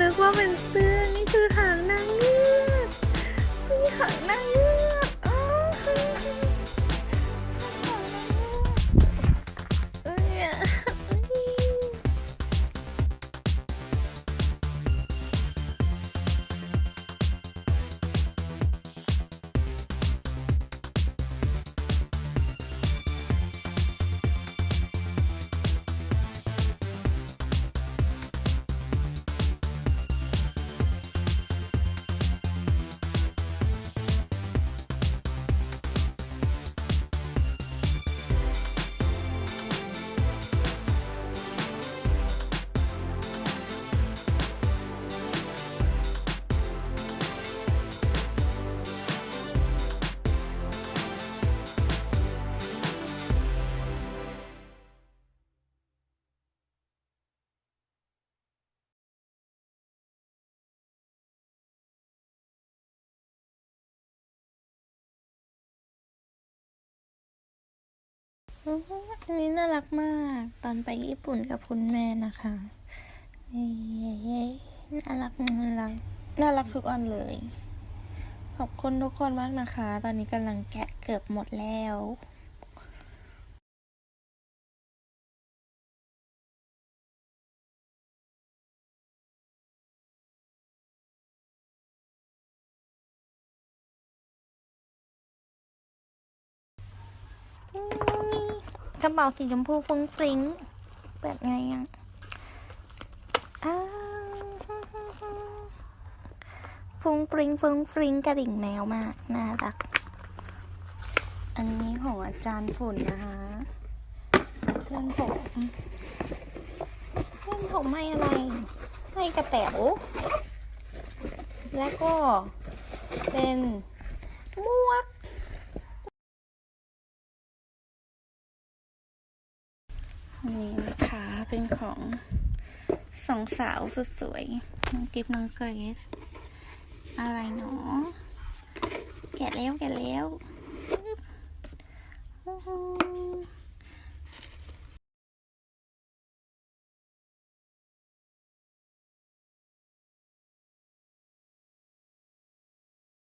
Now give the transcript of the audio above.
นึกว่าเป็นเสื้อ นี่คือหางนางเงื อันนี้น่ารักมาก ตอนไปญี่ปุ่นกับคุณแม่นะคะนี่น่ารักน่ารักน่ารักทุกอันเลย ขอบคุณทุกคนมากนะคะ ตอนนี้กำลังแกะเกือบหมดแล้ว กระเป๋าสีชมพูฟุ้งฟริ้งเปิดไงอะฟุ้งฟริ้งฟุ้งฟริ้งกระดิ่งแมวมาก น่ารัก อันนี้ของอาจารย์ฝุ่นนะคะเพื่อนผมเพื่อนผมให้อะไร ให้กระแต๋วแล้วก็เป็นมวก นนี้นะคะเป็นของสองสาวสุดสวยน้องกิฟน้องเกรซอะไรเนาะ